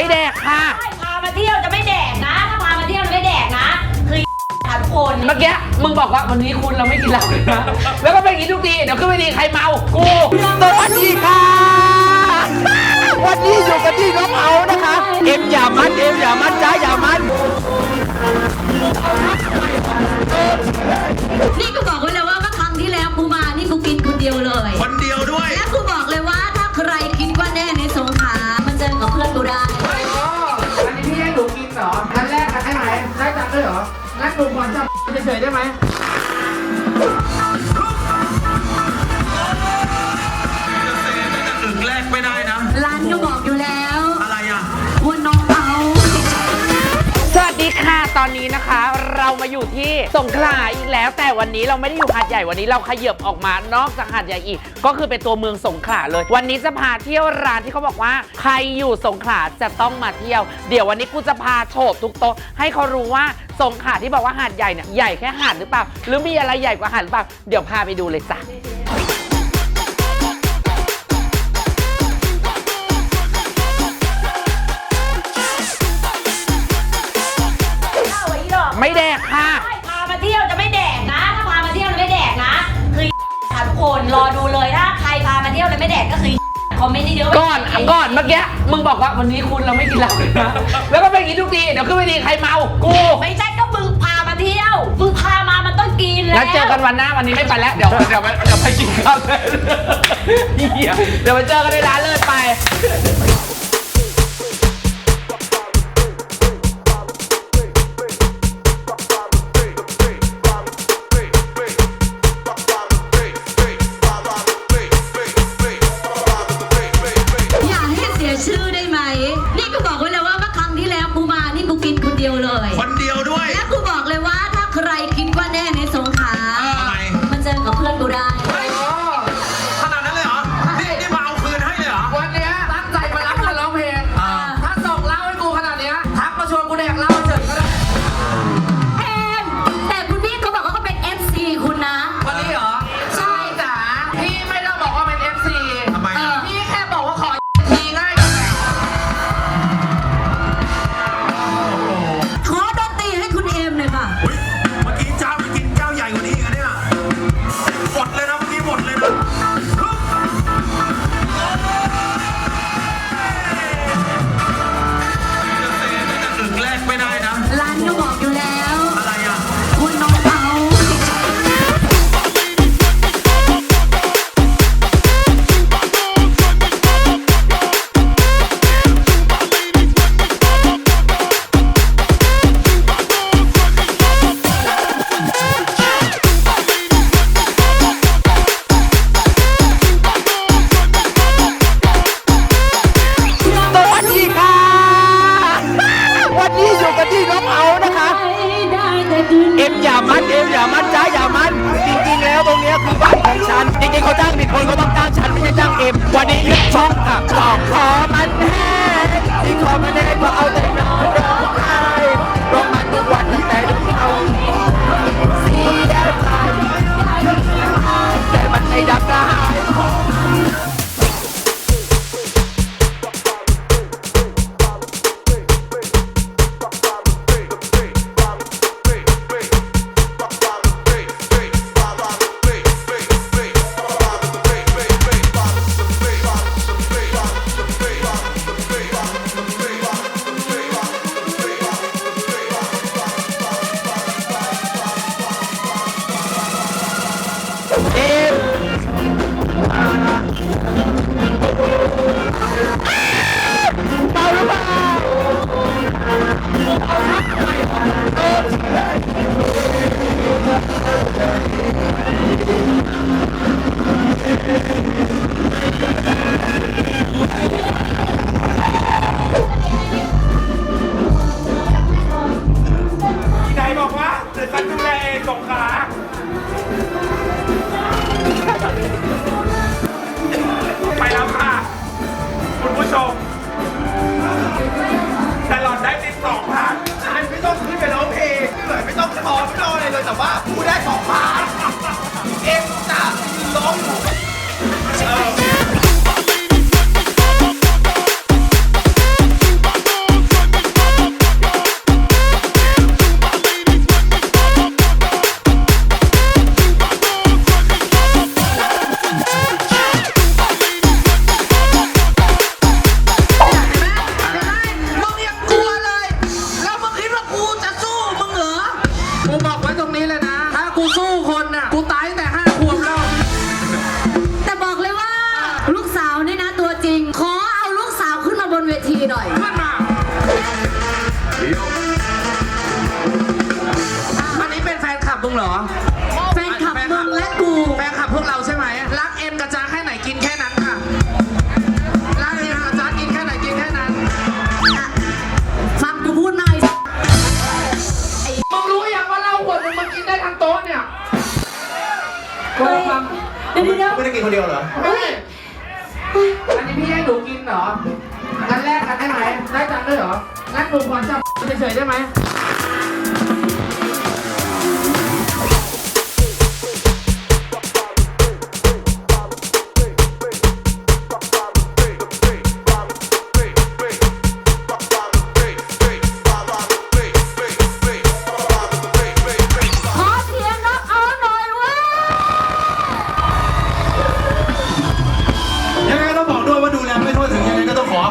ไม่แดกค่ะ พามาเที่ยวจะไม่แดกนะถ้าพามาเที่ยวจะไม่แดกนะ คือค่ะทุกคนเมื่อกี้มึงบอกว่าวันนี้คุณเราไม่กินเหล้าเลยนะ แล้วก็เป็นอย่างนี้ทุกที เดี๋ยวขึ้นไปดีใครเมา กูสวัสดีค่ะ วันนี้อยู่กันที่น้องเอานะคะ เอ็มอย่ามันเอ็มอย่า งั้นหนูขอจับเฉยๆได้ไหมอึ่งแรกไม่ได้นะร้านก็บอกอยู่ ตอนนี้นะคะ เรามาอยู่ที่สงขลาอีกแล้ว แต่วันนี้เราไม่ได้อยู่หาดใหญ่วันนี้เราขยับออกมานอกจากหาดใหญ่อีก ก็คือเป็นตัวเมืองสงขลาเลย วันนี้จะพาเที่ยวร้านที่เขาบอกว่า ใครอยู่สงขลาจะต้องมาเที่ยว เดี๋ยววันนี้กูจะพาโฉบทุกโต๊ะให้เขารู้ว่าสงขลาที่บอกว่าหาดใหญ่เนี่ยใหญ่แค่หาดหรือเปล่า หรือมีอะไรใหญ่กว่าหาดหรือเปล่าเดี๋ยวพาไปดูเลยจ้ะ ค่ะทุกคนรอดูเลยถ้าใครพามาเที่ยวแล้วไม่แดกก็คือคอมเมนต์เยอะๆก่อนก่อนเมื่อกี้มึงบอกว่าวันนี้คุณเราไม่กินเหล้าเลยนะแล้วก็เป็นอย่างนี้ทุกทีเดี๋ยวขึ้นไปดีใครเมากูไม่ใช่ก็มึงพามาเที่ยวมึงพามามันต้องกินแล้วแล้วเจอกันวันหน้าวันนี้ไม่ไปแล้วเดี๋ยวเดี๋ยวเดี๋ยวไปกินข้าวเลยเหี้ยเดี๋ยวไปเจอกันในร้านเลยไป ชื่อได้ไหม นี่กูบอกไว้เลยว่าเมื่อครั้งที่แล้วกูมานี่กูกินคนเดียวเลย คนเดียวด้วย และกูบอก ของฉันจริงๆเขาจ้างผิดคนเขาต้องจ้างฉันไม่ใช่จ้างเอ็มวันนี้ยึดช่องกับบอขอมันแห้งที่ขอมันแห้งก็เอาแต่นอน มันไม่ต้องขึ้นไปร้องเพลงเหนื่อยไม่ต้องคอไม่ต้องอะไรเลยแต่ว่าพูดได้สองพาร์ทเองจะร้องอยู่ cô dâu ยวเดียวเหรอเฮ้ยอันนี้พี่ให้หนูกินเหรองั้นแลกกันได้ไหมได้จังด้วยเหรองั้นหนูขอจับเฉยๆได้ไหม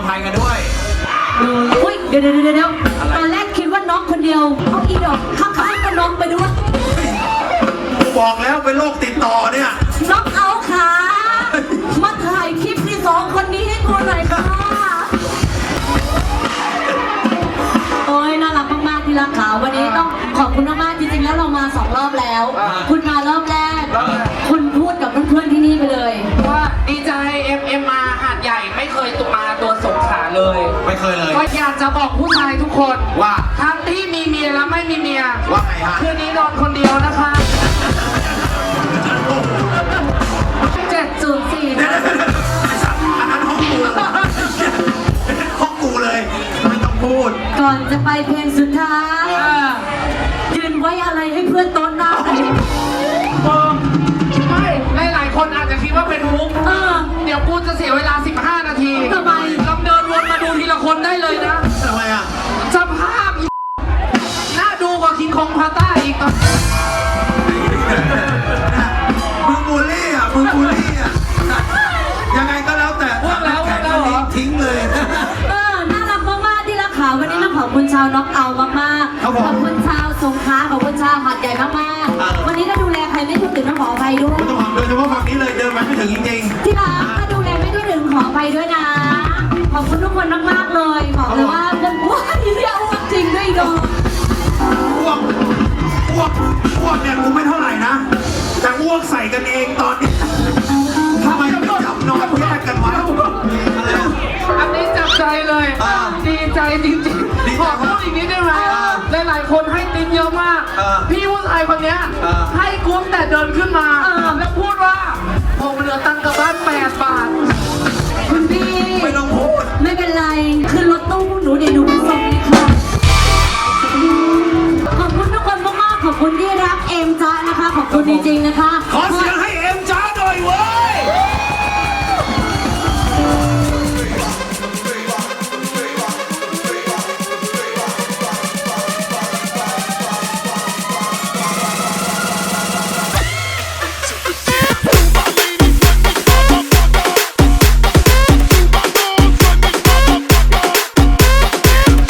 ภัยกันด้วย อุ้ยเดี๋ยวเดี๋ยวเดี๋ยวเดี๋ยวตอนแรกคิดว่าน้องคนเดียว เอาอีดอกข้างๆก็น้องไปด้วยบอกแล้วเป็นโรคติดต่อเนี่ย น้องเอาขามาถ่ายคลิปที่สองคนนี้ให้กูหน่อยค่ะ โอ้ยน่ารักมากๆที่รักขาวันนี้ต้องขอบคุณมากๆ อยากจะบอกผู้ชายทุกคนว่าทั้งที่มีเมียและไม่มีเมียว่าไงฮะ คืนนี้นอนคนเดียวนะคะ704เดี๋ยวนะๆๆไอ้สัตว์อันนั้นห้องกูห้องกูเลยไม่ต้องพูดก่อนจะไปเพลงสุดท้าย เออยืนไว้อะไรให้เพื่อนโต้นหน้าหน่อยเออไม่หลายๆคนอาจจะคิดว่าเป็นมุก เออ เดี๋ยวกูจะเสียเวลา พาต้าอีกตอนมึงบูลลี่อะมึงบูลลี่อะยังไงก็แล้วแต่ว่าแล้วแข่ว่างแล้วเหรอทิ้งเลยเออน่ารักมากๆที่รักขาวันนี้ต้องขอบคุณชาวน็อกเอาท์มากครับๆผมขอบคุณชาวสงขลาขอบคุณชาวหาดใหญ่มากๆวันนี้ถ้าดูแลใครไม่ถูกถึงต้องขออภัยด้วยไม่ต้องห่วงโดยเฉพาะฝั่งนี้เลยเดินมาไม่ถึงจริงที่รักถ้าดูแลไม่ทั่วถึงขอไปด้วยนะขอบคุณทุกคนมากๆเลยบอกเลยว่าเรื่องว้ายเรียกว่าจริงด้วยอีดอกๆอ้ วกอ้วกอ้วกเนี่ยกูไม่เท่าไหร่นะ แต่อ้วกใส่กันเองตอนนี้ทำไมไม่จับนอนแยกกันวะอะไรนะ อันนี้จับใจเลย อ่าดีใจจริงดีๆ ใจขอพูดอีกนิดได้ไหมอ่าหลายๆคนให้ตินเยอะมาก อ่าพี่ผู้ชายคนเนี้ย อ่า ให้กูตั้งแต่เดินขึ้นมา แล้วพูดว่า ผมเหลือตังค์กลับบ้าน 8 บาท คุณพี่ ไม่ต้องพูด ไม่เป็นไร ขึ้นรถตู้พวกหนูเดี๋ยวหนูไป ที่รักเอ็มจ้านะคะ ขอบคุณจริงๆนะคะ ขอเสียงให้